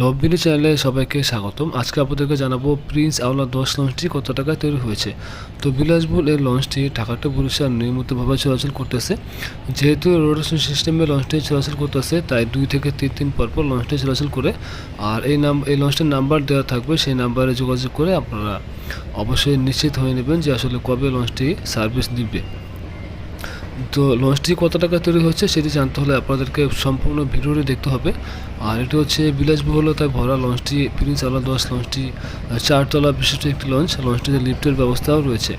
লববিলি চ্যানেলে সবাইকে স্বাগতম। আজকে আপনাদেরকে জানাব প্রিন্স আওলা দশ লঞ্চটি কত টাকায় তৈরি হয়েছে। তো বিলাসবুল এই লঞ্চটি ঢাকাটা বরিশাল নিয়মিতভাবে চলাচল করতেছে। যেহেতু রোটেশন সিস্টেমে লঞ্চটি চলাচল করতেছে, তাই দুই থেকে তিন দিন পর পর লঞ্চটি চলাচল করে। আর এই নাম এই লঞ্চটির নাম্বার দেওয়া থাকবে, সেই নাম্বারে যোগাযোগ করে আপনারা অবশ্যই নিশ্চিত হয়ে নেবেন যে আসলে কবে লঞ্চটি সার্ভিস দিবে। তো লঞ্চটি কত টাকা তৈরি হচ্ছে সেটি জানতে হলে আপনাদেরকে সম্পূর্ণ ভিডিওটি দেখতে হবে। আর এটি হচ্ছে বিলাসবহুলতায় ভরা লঞ্চটি প্রিন্স আলা দশ লঞ্চটি চারতলা বিশিষ্ট একটি লঞ্চ লঞ্চটিতে লিফটের ব্যবস্থাও রয়েছে।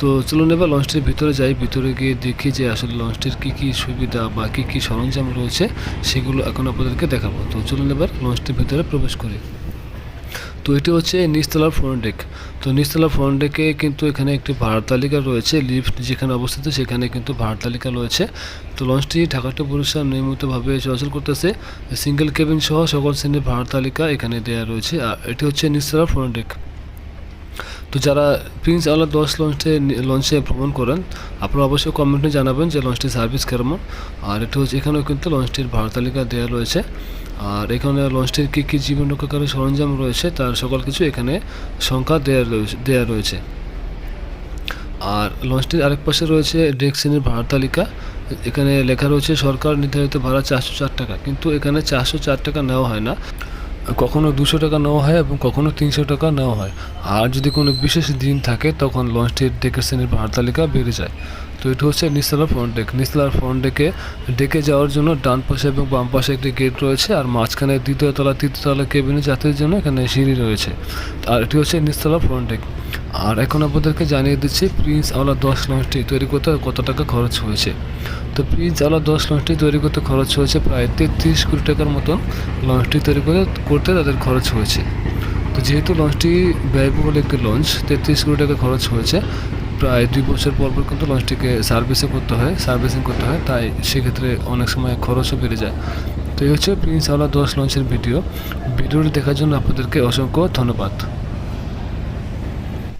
তো চলুন এবার লঞ্চটির ভিতরে যাই, ভিতরে গিয়ে দেখি যে আসলে লঞ্চটির কী কী সুবিধা বা কী কী সরঞ্জাম রয়েছে, সেগুলো এখন আপনাদেরকে দেখাবো। তো চলুন এবার লঞ্চটির ভিতরে প্রবেশ করি। তো এটি হচ্ছে নিচতলার ফ্রন্ট ডেক তো নিচতলার ফ্রন্ট ডেকে কিন্তু এখানে একটি ভাড়ার তালিকা রয়েছে লিফট যেখানে অবস্থিত সেখানে কিন্তু ভাড়ার তালিকা রয়েছে। তো লঞ্চটি ঢাকা টু নিয়মিতভাবে চলাচল করতেছে। সিঙ্গেল কেবিন সহ সকল শ্রেণির ভাড়ার তালিকা এখানে দেওয়া রয়েছে। আর এটি হচ্ছে নিচতলার ফ্রন্ট ডেক তো যারা প্রিন্স আলা দশ লঞ্চে লঞ্চে ভ্রমণ করেন, আপনারা অবশ্যই কমেন্টে জানাবেন যে লঞ্চটির সার্ভিস কেমন। আর এটি হচ্ছে, এখানেও কিন্তু লঞ্চটির ভাড়া তালিকা দেওয়া রয়েছে। আর এখানে লঞ্চটির কী কী জীবন রক্ষাকারী সরঞ্জাম রয়েছে, তার সকল কিছু এখানে সংখ্যা দেওয়া রয়েছে দেওয়া রয়েছে। আর লঞ্চটির আরেক পাশে রয়েছে ডেক শ্রেণির ভাড়া তালিকা। এখানে লেখা রয়েছে, সরকার নির্ধারিত ভাড়া চারশো চার টাকা, কিন্তু এখানে চারশো চার টাকা নেওয়া হয় না। কখনো দুশো টাকা নেওয়া হয় এবং কখনও তিনশো টাকা নেওয়া হয়। আর যদি কোনো বিশেষ দিন থাকে, তখন লঞ্চটির ডেকের শ্রেণির ভাড়া তালিকা বেড়ে যায়। তো এটা হচ্ছে নিসলার ফ্রন্ট ডেক। নিসলার ফ্রন্ট ডেকে ডেকে যাওয়ার জন্য ডান পাশে এবং বাম পাশে একটি গেট রয়েছে, আর মাঝখানে দ্বিতীয় তলা, তৃতীয় তলা কেবিনে যাত্রীর জন্য এখানে সিঁড়ি রয়েছে। আর এটি হচ্ছে নিসতলা ফ্রন্ট ডেক। আর এখন আপনাদেরকে জানিয়ে দিচ্ছি প্রিন্স আওলা দশ লঞ্চটি তৈরি করতে কত টাকা খরচ হয়েছে। তো প্রিন্স আওলা দশ লঞ্চটি তৈরি করতে খরচ হয়েছে প্রায় তেত্রিশ কোটি টাকার মতন লঞ্চটি তৈরি করে, করতে তাদের খরচ হয়েছে। তো যেহেতু লঞ্চটি ব্যয়বহুল একটি লঞ্চ তেত্রিশ কোটি টাকা খরচ হয়েছে, প্রায় দুই বছর পর পর কিন্তু লঞ্চটিকে সার্ভিসে করতে হয় সার্ভিসিং করতে হয়, তাই সেক্ষেত্রে অনেক সময় খরচও বেড়ে যায়। তো এই হচ্ছে প্রিন্স আওলা দশ লঞ্চের ভিডিও ভিডিওটি দেখার জন্য আপনাদেরকে অসংখ্য ধন্যবাদ।